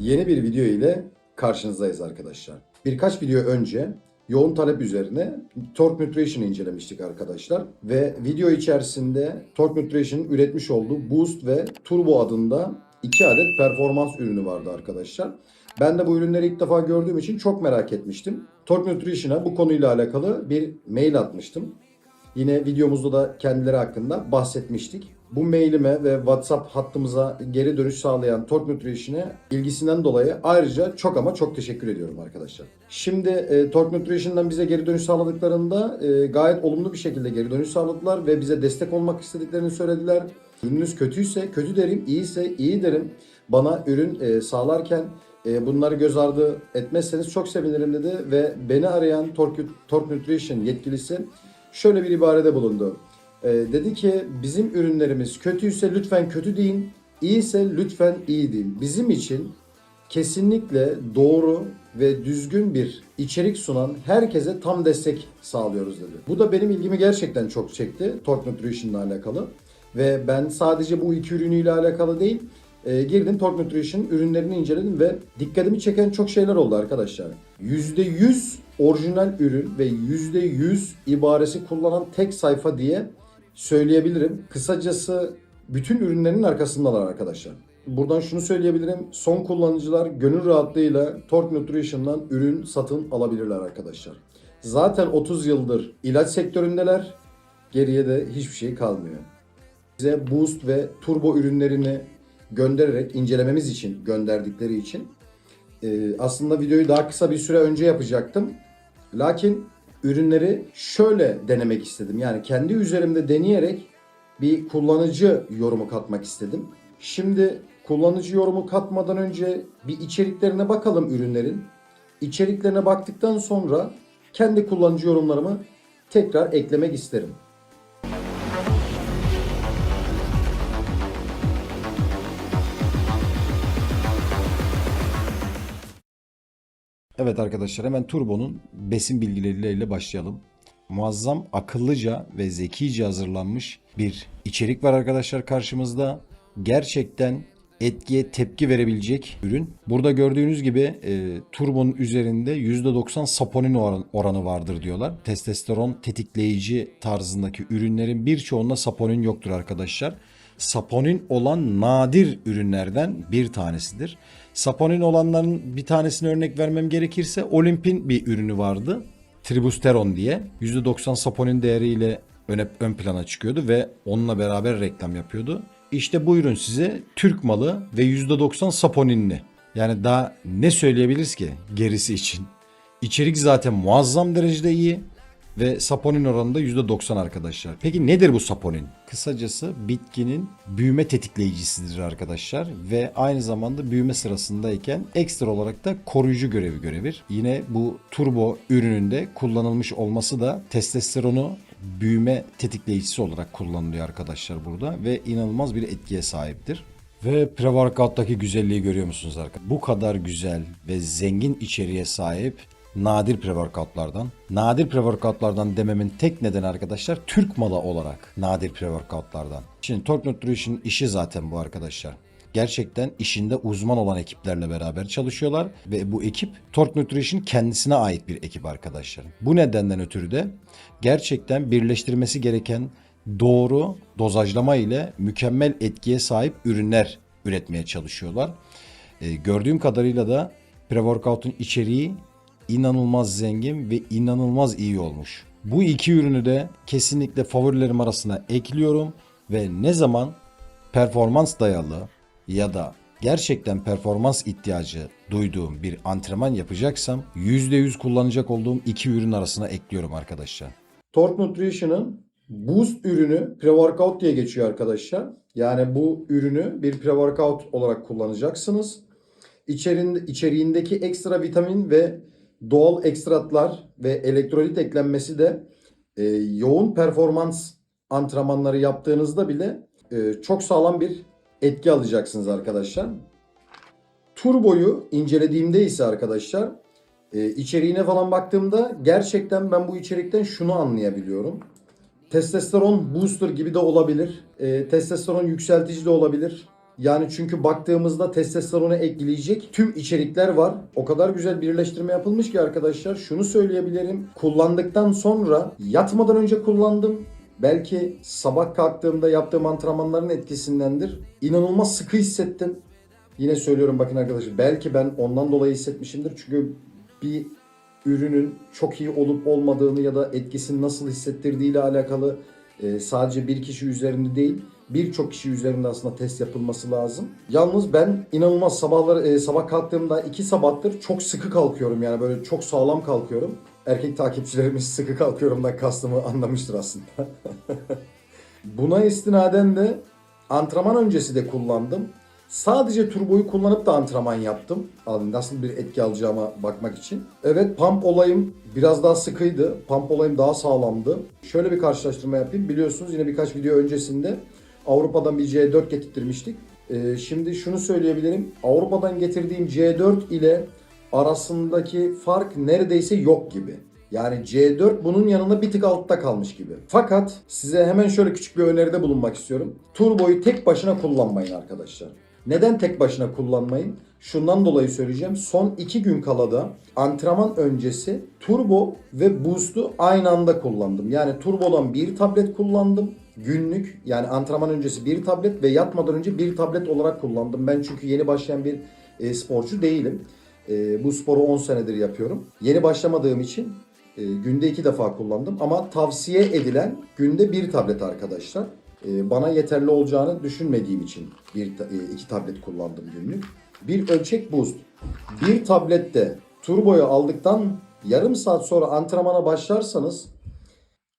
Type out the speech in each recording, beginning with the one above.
Yeni bir video ile karşınızdayız arkadaşlar. Birkaç video önce yoğun talep üzerine Torque Nutrition'ı incelemiştik arkadaşlar. Ve video içerisinde Torque Nutrition'ın üretmiş olduğu Boost ve Turbo adında iki adet performans ürünü vardı arkadaşlar. Ben de bu ürünleri ilk defa gördüğüm için çok merak etmiştim. Torque Nutrition'a bu konuyla alakalı bir mail atmıştım. Yine videomuzda da kendileri hakkında bahsetmiştik. Bu mailime ve WhatsApp hattımıza geri dönüş sağlayan Torque Nutrition'e ilgisinden dolayı ayrıca çok ama çok teşekkür ediyorum arkadaşlar. Şimdi e, Torque Nutrition'dan bize geri dönüş sağladıklarında e, gayet olumlu bir şekilde geri dönüş sağladılar ve bize destek olmak istediklerini söylediler. Ürününüz kötüyse kötü derim, iyiyse iyi derim. Bana ürün e, sağlarken e, bunları göz ardı etmezseniz çok sevinirim dedi ve beni arayan Torque, Torque Nutrition yetkilisi şöyle bir ibarede bulundu. E, dedi ki bizim ürünlerimiz kötüyse lütfen kötü deyin, iyiyse lütfen iyi deyin. Bizim için kesinlikle doğru ve düzgün bir içerik sunan herkese tam destek sağlıyoruz dedi. Bu da benim ilgimi gerçekten çok çekti Torque Nutrition ile alakalı. Ve ben sadece bu iki ürünüyle alakalı değil, e, girdim Torque Nutrition ürünlerini inceledim ve dikkatimi çeken çok şeyler oldu arkadaşlar. %100 orijinal ürün ve %100 ibaresi kullanan tek sayfa diye söyleyebilirim. Kısacası bütün ürünlerin arkasındalar arkadaşlar. Buradan şunu söyleyebilirim. Son kullanıcılar gönül rahatlığıyla Torque Nutrition'dan ürün satın alabilirler arkadaşlar. Zaten 30 yıldır ilaç sektöründeler. Geriye de hiçbir şey kalmıyor. Bize Boost ve Turbo ürünlerini göndererek incelememiz için gönderdikleri için aslında videoyu daha kısa bir süre önce yapacaktım. Lakin ürünleri şöyle denemek istedim. Yani kendi üzerimde deneyerek bir kullanıcı yorumu katmak istedim. Şimdi kullanıcı yorumu katmadan önce bir içeriklerine bakalım ürünlerin. İçeriklerine baktıktan sonra kendi kullanıcı yorumlarımı tekrar eklemek isterim. Evet arkadaşlar hemen Turbo'nun besin bilgileriyle başlayalım. Muazzam, akıllıca ve zekice hazırlanmış bir içerik var arkadaşlar karşımızda. Gerçekten etkiye tepki verebilecek ürün. Burada gördüğünüz gibi e, Turbo'nun üzerinde %90 saponin oran- oranı vardır diyorlar. Testosteron tetikleyici tarzındaki ürünlerin birçoğunda saponin yoktur arkadaşlar. Saponin olan nadir ürünlerden bir tanesidir. Saponin olanların bir tanesine örnek vermem gerekirse Olymp'in bir ürünü vardı. Tribusteron diye. %90 saponin değeriyle öne, ön plana çıkıyordu ve onunla beraber reklam yapıyordu. İşte bu ürün size Türk malı ve %90 saponinli. Yani daha ne söyleyebiliriz ki gerisi için? İçerik zaten muazzam derecede iyi ve saponin oranı da %90 arkadaşlar. Peki nedir bu saponin? Kısacası bitkinin büyüme tetikleyicisidir arkadaşlar ve aynı zamanda büyüme sırasındayken ekstra olarak da koruyucu görevi görebilir. Yine bu turbo ürününde kullanılmış olması da testosteronu büyüme tetikleyicisi olarak kullanılıyor arkadaşlar burada ve inanılmaz bir etkiye sahiptir. Ve pre-workout'taki güzelliği görüyor musunuz arkadaşlar? Bu kadar güzel ve zengin içeriğe sahip nadir pre-workoutlardan. Nadir pre-workoutlardan dememin tek nedeni arkadaşlar Türk malı olarak nadir pre-workoutlardan. Şimdi Torque Nutrition işi zaten bu arkadaşlar. Gerçekten işinde uzman olan ekiplerle beraber çalışıyorlar ve bu ekip Torque Nutrition kendisine ait bir ekip arkadaşlar. Bu nedenden ötürü de gerçekten birleştirmesi gereken doğru dozajlama ile mükemmel etkiye sahip ürünler üretmeye çalışıyorlar. Ee, gördüğüm kadarıyla da pre-workout'un içeriği inanılmaz zengin ve inanılmaz iyi olmuş. Bu iki ürünü de kesinlikle favorilerim arasına ekliyorum ve ne zaman performans dayalı ya da gerçekten performans ihtiyacı duyduğum bir antrenman yapacaksam %100 kullanacak olduğum iki ürün arasına ekliyorum arkadaşlar. Torque Nutrition'ın Boost ürünü pre-workout diye geçiyor arkadaşlar. Yani bu ürünü bir pre-workout olarak kullanacaksınız. İçerinde, içeriğindeki ekstra vitamin ve doğal ekstratlar ve elektrolit eklenmesi de e, yoğun performans antrenmanları yaptığınızda bile e, çok sağlam bir etki alacaksınız arkadaşlar. Turbo'yu incelediğimde ise arkadaşlar e, içeriğine falan baktığımda gerçekten ben bu içerikten şunu anlayabiliyorum. Testosteron booster gibi de olabilir. E, testosteron yükseltici de olabilir. Yani çünkü baktığımızda testosteronu ekleyecek tüm içerikler var. O kadar güzel birleştirme yapılmış ki arkadaşlar şunu söyleyebilirim. Kullandıktan sonra yatmadan önce kullandım. Belki sabah kalktığımda yaptığım antrenmanların etkisindendir. İnanılmaz sıkı hissettim. Yine söylüyorum bakın arkadaşlar belki ben ondan dolayı hissetmişimdir. Çünkü bir ürünün çok iyi olup olmadığını ya da etkisini nasıl hissettirdiği ile alakalı e, sadece bir kişi üzerinde değil birçok kişi üzerinde aslında test yapılması lazım. Yalnız ben inanılmaz sabahları e, sabah kalktığımda iki sabahtır çok sıkı kalkıyorum yani böyle çok sağlam kalkıyorum. Erkek takipçilerimiz sıkı kalkıyorumdan kastımı anlamıştır aslında. Buna istinaden de antrenman öncesi de kullandım. Sadece turboyu kullanıp da antrenman yaptım. Nasıl bir etki alacağıma bakmak için. Evet pump olayım biraz daha sıkıydı. Pump olayım daha sağlamdı. Şöyle bir karşılaştırma yapayım. Biliyorsunuz yine birkaç video öncesinde Avrupa'dan bir C4 getirtmiştik. Ee, şimdi şunu söyleyebilirim. Avrupa'dan getirdiğim C4 ile arasındaki fark neredeyse yok gibi. Yani C4 bunun yanında bir tık altta kalmış gibi. Fakat size hemen şöyle küçük bir öneride bulunmak istiyorum. Turboyu tek başına kullanmayın arkadaşlar. Neden tek başına kullanmayın? Şundan dolayı söyleyeceğim. Son 2 gün kalada antrenman öncesi turbo ve boost'u aynı anda kullandım. Yani turbodan bir tablet kullandım. Günlük yani antrenman öncesi bir tablet ve yatmadan önce bir tablet olarak kullandım. Ben çünkü yeni başlayan bir e, sporcu değilim. E, bu sporu 10 senedir yapıyorum. Yeni başlamadığım için e, günde iki defa kullandım ama tavsiye edilen günde bir tablet arkadaşlar. E, bana yeterli olacağını düşünmediğim için bir e, iki tablet kullandım günlük. Bir ölçek boost. Bir tablette turboyu aldıktan yarım saat sonra antrenmana başlarsanız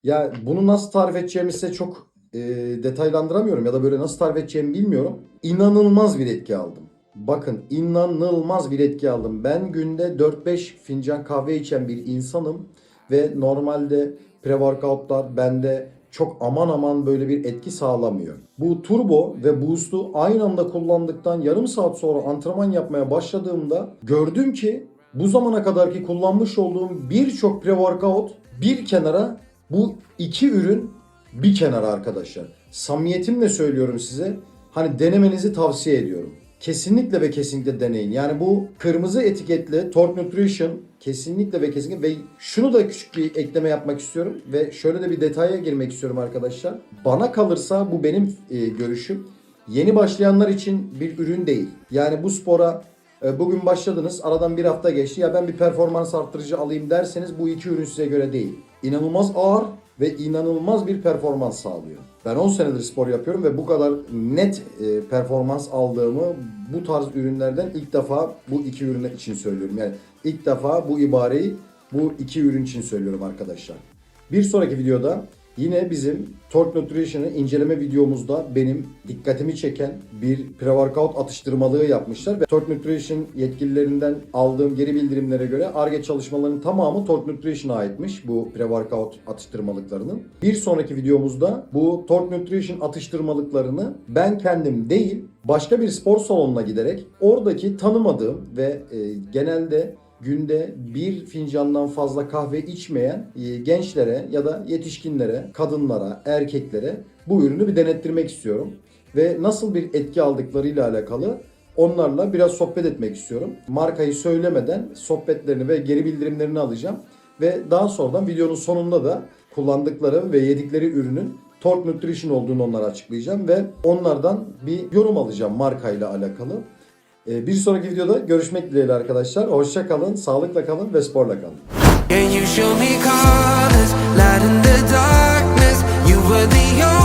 ya bunu nasıl tarif edeceğimi size çok e, detaylandıramıyorum ya da böyle nasıl tarif edeceğimi bilmiyorum. İnanılmaz bir etki aldım. Bakın inanılmaz bir etki aldım. Ben günde 4-5 fincan kahve içen bir insanım ve normalde pre-workoutlar bende çok aman aman böyle bir etki sağlamıyor. Bu turbo ve boost'u aynı anda kullandıktan yarım saat sonra antrenman yapmaya başladığımda gördüm ki bu zamana kadarki kullanmış olduğum birçok pre-workout bir kenara bu iki ürün bir kenara arkadaşlar. Samimiyetimle söylüyorum size. Hani denemenizi tavsiye ediyorum. Kesinlikle ve kesinlikle deneyin. Yani bu kırmızı etiketli Torque Nutrition kesinlikle ve kesinlikle ve şunu da küçük bir ekleme yapmak istiyorum ve şöyle de bir detaya girmek istiyorum arkadaşlar. Bana kalırsa bu benim e, görüşüm. Yeni başlayanlar için bir ürün değil. Yani bu spora e, bugün başladınız aradan bir hafta geçti ya ben bir performans arttırıcı alayım derseniz bu iki ürün size göre değil. İnanılmaz ağır ve inanılmaz bir performans sağlıyor. Ben 10 senedir spor yapıyorum ve bu kadar net e, performans aldığımı bu tarz ürünlerden ilk defa bu iki ürün için söylüyorum. Yani ilk defa bu ibareyi bu iki ürün için söylüyorum arkadaşlar. Bir sonraki videoda yine bizim Torque Nutrition'ı inceleme videomuzda benim dikkatimi çeken bir pre-workout atıştırmalığı yapmışlar. Ve Torque Nutrition yetkililerinden aldığım geri bildirimlere göre ARGE çalışmalarının tamamı Torque Nutrition'a aitmiş bu pre-workout atıştırmalıklarının. Bir sonraki videomuzda bu Torque Nutrition atıştırmalıklarını ben kendim değil başka bir spor salonuna giderek oradaki tanımadığım ve e, genelde günde bir fincandan fazla kahve içmeyen e, gençlere ya da yetişkinlere, kadınlara, erkeklere bu ürünü bir denettirmek istiyorum. Ve nasıl bir etki aldıklarıyla alakalı onlarla biraz sohbet etmek istiyorum. Markayı söylemeden sohbetlerini ve geri bildirimlerini alacağım. Ve daha sonradan videonun sonunda da kullandıkları ve yedikleri ürünün Torque Nutrition olduğunu onlara açıklayacağım ve onlardan bir yorum alacağım markayla alakalı. Ee, bir sonraki videoda görüşmek dileğiyle arkadaşlar. Hoşça kalın, sağlıkla kalın ve sporla kalın. Can you show me colors, light in the darkness? You were the only